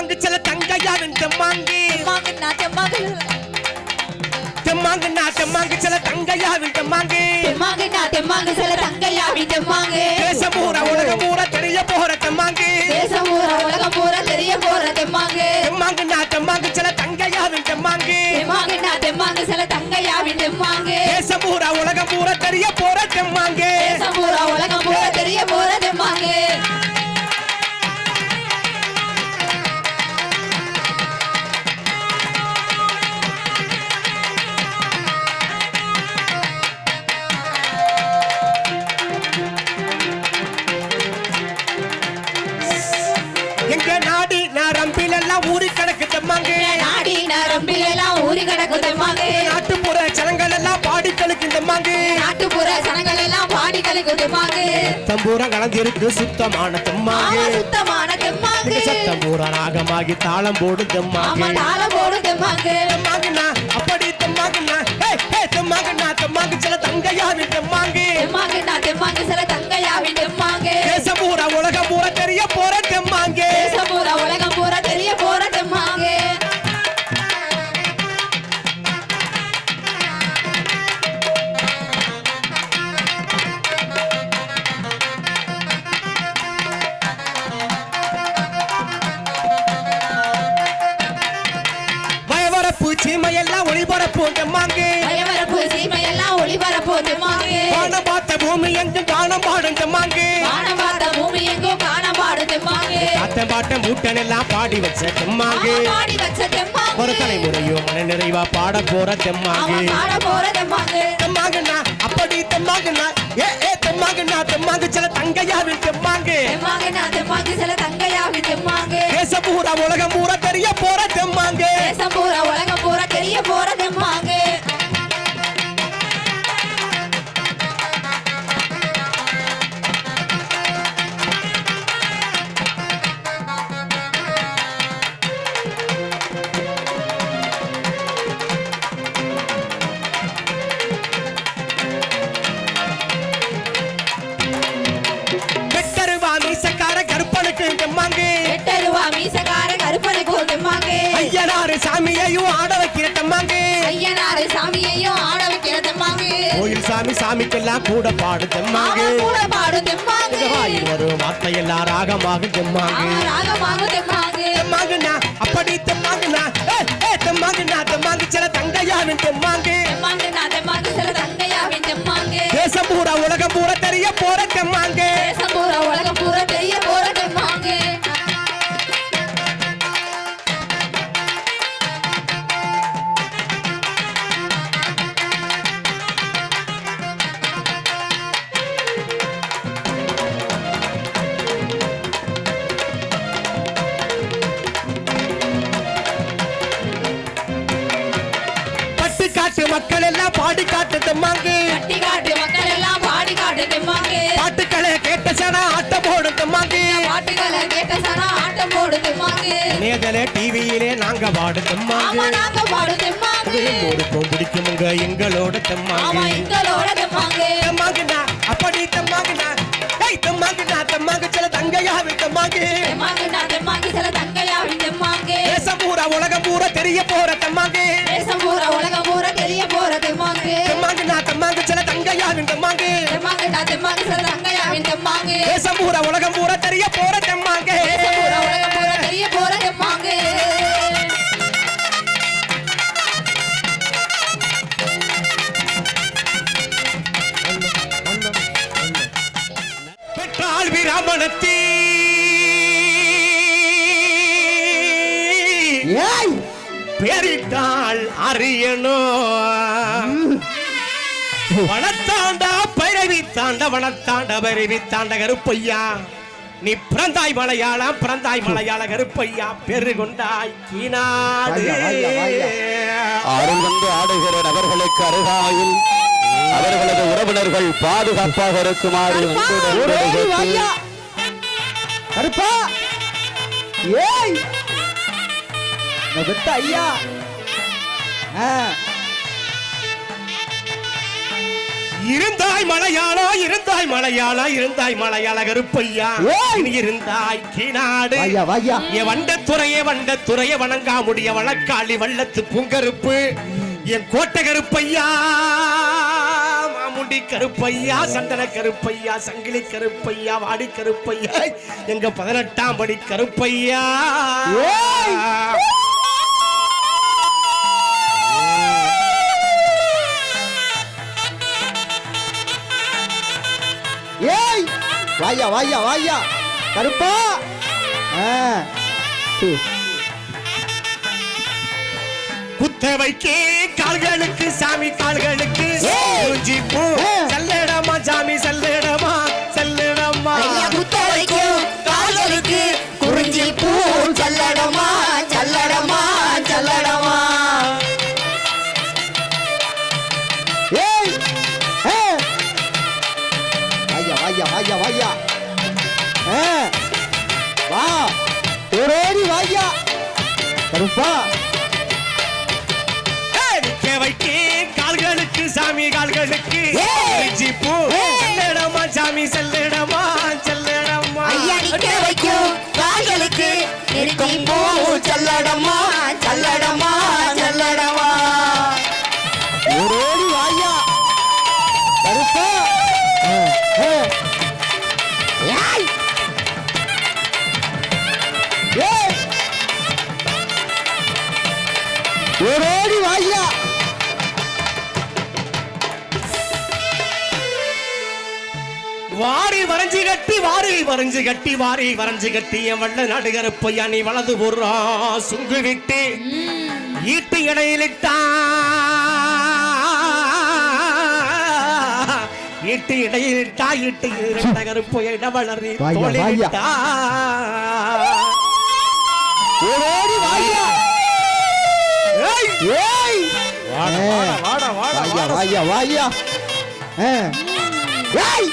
தெம்மாங்கு சில தங்கையாவின் தெம்மாங்கு. தெம்மாங்கு தெம்மாங்குன்னா தெம்மாங்கு. சில தங்கையாவின் தெம்மாங்கு. தெம்மாங்குன்னா தெம்மாங்கு சில தங்கையாவி தெம்மாங்கு. தேசம் பூரா உலகம் பூரா தெரிய போற தெம்மாங்கு. தேசம் பூரா உலகம் பூரா தெரிய போற தெம்மாங்கு. தெம்மாங்குன்னா தெம்மாங்கு சில தங்கையாவின் தெம்மாங்கு. தெம்மாங்குன்னா தெம்மாங்கு சில தங்கையாவி தெம்மாங்கு. தேசம் பூரா உலகம் பூரா தெரிய போற தெம்மாங்கு. தேசம் பூரா உலகம் தம்பூரம் கலந்திருக்கு சுத்தமான தெம்மாங்கு சுத்தமான தெம்மாங்கு இங்க சத்தம் பூரா ராகமாகி தாளம் போடும் தெம்மாங்கு தாளம் போடும் தெம்மாங்கு தெம்மாங்குண்ணா அப்படி தெம்மாங்குண்ணா ஹே ஹே தெம்மாங்குண்ணா தெம்மாங்கு சில தங்கையாவி தெம்மாங்கு தெம்மாங்குன்னா தெம்மாங்கு சில தங்கையாவி வானம் பார்த்த பூமி எங்கும் காணம் பாடும் தெம்மாங்கு. வானம் பார்த்த பூமி எங்கோ காண பாடு தெம்மாங்கு. காத்த பாட்ட மூட்டன் எல்லாம் பாடி வச்ச தெம்மாங்கு. ஆமா, பாடி வச்ச தெம்மாங்கு. ஒரு தலைமுறையோ மன நிறைவா பாட போற தெம்மாங்கு. அவன் பாட போற தெம்மாங்கு. தெம்மாங்குண்ணா அப்படி தெம்மாங்குண்ணா. ஏ ஏ தெம்மாங்குண்ணா தெம்மாங்கு சில தங்கையாவின் தெம்மாங்கு. தெம்மாங்குன்னா தெம்மாங்கு சில தங்கையாவி தெம்மாங்கு. தேசம் பூரா உலகம் பூரா தெரிய போற தெம்மாங்கு. தேசம் பூரா உலகம் சாமிக்கெல்லாம் கூட பாடு தெம்மாங்கு வாயில் வரும் வார்த்தையெல்லாம் ராகமாக தெம்மாங்கு தெம்மாங்குண்ணா அப்படி தெம்மாங்குண்ணா. தெம்மாங்குண்ணா தெம்மாங்கு சில தங்கையாவின் தெம்மாங்கு. தேசம் பூரா உலகம் பூரா தெரிய போற தெம்மாங்கு. நேதல டிவியிலே நாங்க பாடு தெம்மாங்கு. எங்களோடு பிடிக்குமுங்க? எங்களோட தெம்மாங்கு. எங்களோட தெம்மாங்கு. தெம்மாங்குண்ணா அப்படி தெம்மாங்குண்ணா. ஏய் தெம்மாங்குண்ணா தெம்மாங்கு சில தங்கையாவி தெம்மாங்கு. தேசம் பூரா உலகம் பூரா தெரிய போற தெம்மாங்கு. தேசம் பூரா உலகம் பூரா தெரிய போற தெம்மாங்கு. தெம்மாங்குண்ணா தெம்மாங்கு சில தங்கையாவின் தெம்மாங்கு. தெம்மாங்குன்னா தெம்மாங்கு சில தங்கையாவின் தெம்மாங்கு. தேசம் பூரா உலகம் பூரா தெரிய போற ஏய்! பேரிட்டால் அறியணும் வளத்தாண்டா பைரவி தாண்ட வளத்தாண்ட பைரவி தாண்ட கருப்பையா? நீ பிறந்தாய் மலையாளம் பிறந்தாய் மலையாள கருப்பையா? பெரு கொண்டாய் கீனாடு வந்து ஆடுகிற நபர்களுக்கு அருகாமையில் அவர்களது உறவினர்கள் பாதுகாப்பாக இருக்குமாறு கருப்பா! ஏய்! பெத்த ஐயா. இருந்தாய் மலையாளோ இருந்தாய் மலையாளா இருந்தாய் மலையாள கருப்பையா. இருந்தாய் கீநாடு. என் வண்டத்துறையே வண்டத்துறையே வணங்காமுடிய வழக்காளி வள்ளத்து பூங்கருப்பு. என் கோட்டை கருப்பையா மாமுண்டி கருப்பையா சந்தன கருப்பையா சங்கிலி கருப்பையா வாடி கருப்பையா. எங்க பதினெட்டாம் படி கருப்பையா. வாயா வாயா வாயா கருப்பா. குத்தவைக்கு கால்களுக்கு சாமி கால்களுக்கு. பூ கருப்பா வைக்கு கால்களுக்கு சாமி கால்களுக்கு ஏய்! குறிஞ்சி பூ ஏய்! செல்லடமா சாமி செல்லடமா செல்லடமா வைக்கும் கால்களுக்கு சல்லடமா கட்டி வாரி வரைஞ்சு கட்டி வாரி வரைஞ்சு கட்டி என் வள்ள நடுகருப்பையா நீ வலது போடுறா சுங்கு விட்டு ஈட்டு இடையிலிட்டா ஈட்டு இடையிலிட்டா ஈட்டு இரண்ட கருப்பைய இடவளரி வாயா, வாயா. தோளிலிட்டா ஓடோடி வாயா ஏய்! ஏய் வாடா, வாடா, வாயா. வாயா வாயா. ஏய்.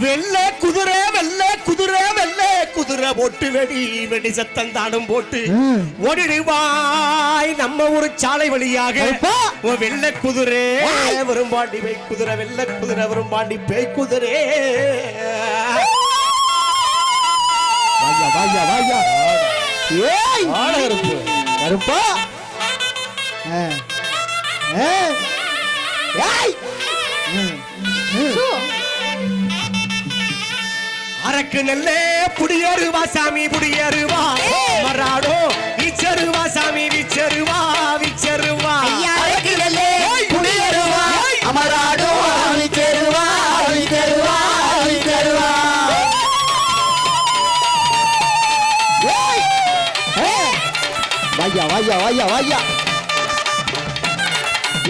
வெள்ளை குதிரை வெள்ளை குதிரை வெள்ளை குதிரை போட்டு வெடி வெடி சத்தம் தானும் போட்டு. ஓடிடுவாய் நம்ம ஒரு சாலை வழியாக. வெள்ளை குதிரை. வரும்பாண்டி பேய் குதிரை வெள்ளை குதிரை வரும்பாண்டி பேய் குதிரை. வாயா வாயா வாயா ஏய். கருப்பு. அரக்கு நெல்லே புடியருவா சாமி புடியருவா மராடோ விச்சருவா சாமி விச்சருவா விச்சருவா ஐயா அழகிலே புளியருவா அமராடோ அழித்தருவா ஏய்! ஏ. வாயா வாயா வாயா வாயா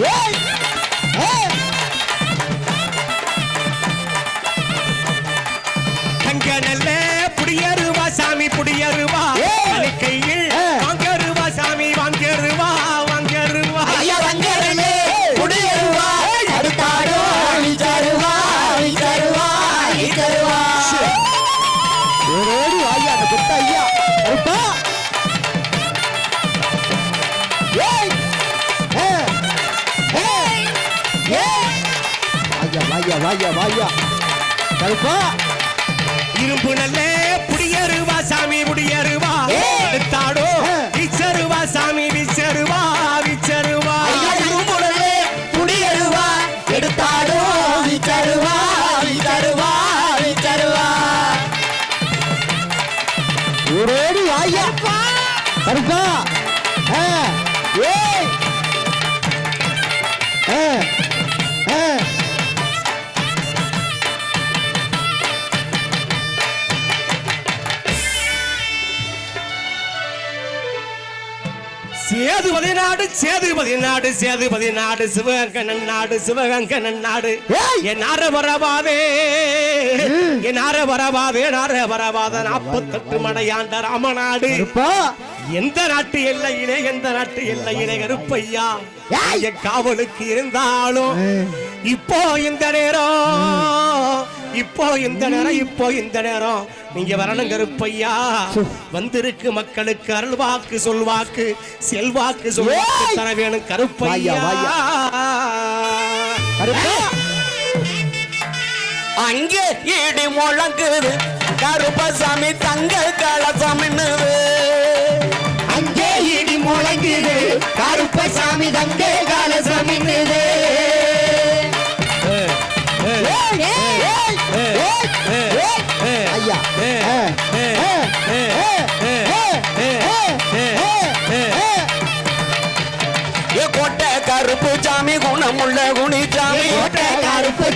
ஏய் வாயா வாயா. கருப்பா. இரும்பு நல்ல புடியருவா சாமி புடியருவா. எடுத்தாடோ. விச்சருவா சாமி விச்சருவா விச்சருவா. ஐயா இருமுடலே புளியருவா எடுத்தாடோ அழித்தருவா அழித்தருவா அழித்தருவா ஓடோடி வாயா. கருப்பா. சேதுபதி நாடு சேதுபதி நாடு சேதுபதி நாடு சிவகங்கனன் நாடு சிவகங்கனன் நாடு. என் ஆர வரவாதே என் ஆர வரவாதே நார வரவாத நாற்பத்தெட்டு மடையாண்ட ராமநாடு. எந்த நாட்டு எல்லையிலே எந்த நாட்டு எல்லையிலே கருப்பையா. என் காவலுக்கு இருந்தாலும். இப்போ இந்த நேரம் இப்போ இந்த நேரம் இப்போ இந்த நேரம். நீங்க வரணும் கருப்பையா வந்திருக்கு மக்களுக்கு அருள்வாக்கு சொல்வாக்கு செல்வாக்கு சொல்வாக்கு ஏய்! தர வேணும் கருப்பையா அங்கே இடி முழங்குது. கருப்பசாமி தங்க கலசமின்னுது அங்கே இடி முழங்குது. கருப்பசாமி தங்க கலசமின்னுது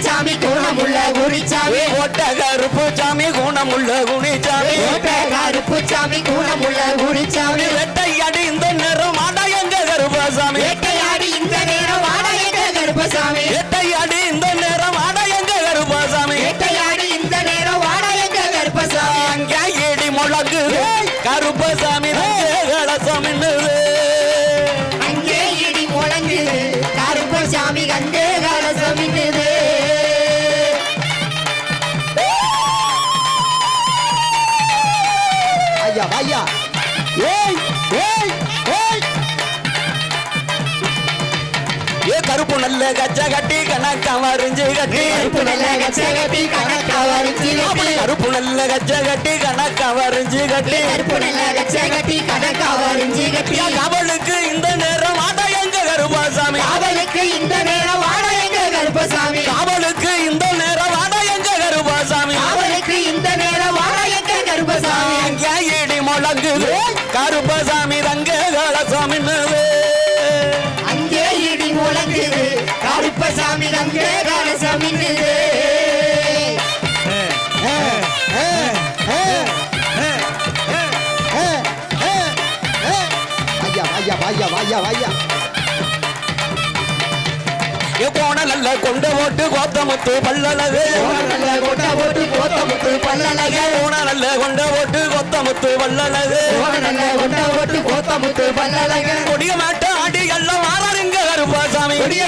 சாமி குணமுள்ள குருச்சாமி. ஏ கோட்டை கருப்பு சாமி குணமுள்ள குணிச்சாமி. கோட்டை கருப்பு சாமி குணமுள்ள குருச்சாமி. வெட்டை அடி இந்த நேரம் ஆடா எங்க கருப்பசாமி. வேட்டையாடி இந்த நேரம் வாடகை கருப்பசாமி. வெட்டை அடி இந்த நேரம் ஆடா எங்க கருப்பசாமி. வேட்டையாடி இந்த நேரம் வாடகை கருப்பசாமி. அங்கே இடி முழங்குது கருப்பசாமி. కవరించి గట్టి కరుపు నల్ల గచ్చగట్టి కన కవరించి గట్టి కరుపు నల్ల గచ్చగట్టి కన కవరించి గట్టి కరుపు నల్ల గచ్చగట్టి కన కవరించి గట్టి அவளுக்கு இந்த நேரம் அத எங்க கருப்பாசாமி அவளுக்கு இந்த நேரம் ஐயா ஐயா. கோணலல்ல கொண்ட ஓட்டு கோத்தமுத்து பல்லழகு கொண்ட ஓட்டு கோத்தமுத்து பல்லழகு கோணலல்ல கொண்ட ஓட்டு கோத்தமுத்து பல்லழகு கொண்ட ஓட்டு கோத்தமுத்து பல்லழகு கொடிய மாட்ட ஆண்டி எல்லாம் மாறாருங்க கருப்பாசாமி. கொடிய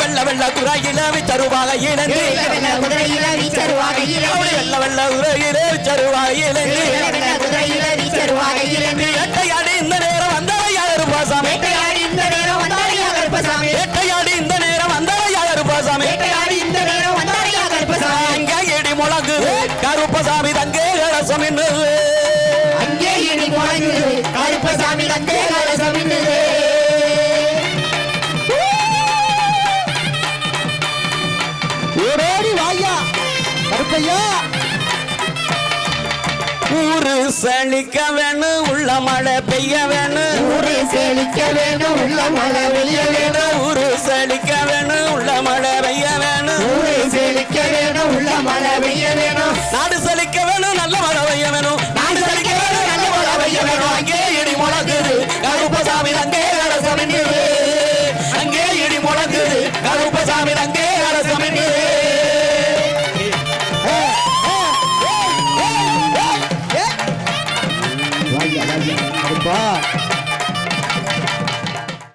வெள்ள வெள்ள குறையில விச்சருவாக இணைந்து. வெள்ள வெள்ள உரையில விச்சருவாக இணைந்து. எட்டையாடி இந்த நேரம் வந்தவையாக இருப்பாசாமி எட்டையாடி இந்த நேரம் வந்தவையாக இருப்பாசாமி எட்டையாடி இந்த நேரம் வந்தவையாக இருப்பாசாமி எட்டையாடி இந்த நேரம் வந்தவையாக இருப்பாசாமி கருப்பசாமி தங்கே சுமின்னு செழிக்க வேணும் உள்ள மழை பெய்ய வேணும் ஊரு செழிக்க வேணும் உள்ள மழை பெய்ய வேணும் ஊரு செழிக்க வேணும் உள்ள மழை பெய்ய வேணும் ஊரு செழிக்க வேணும் உள்ள மழை பெய்ய வேணும்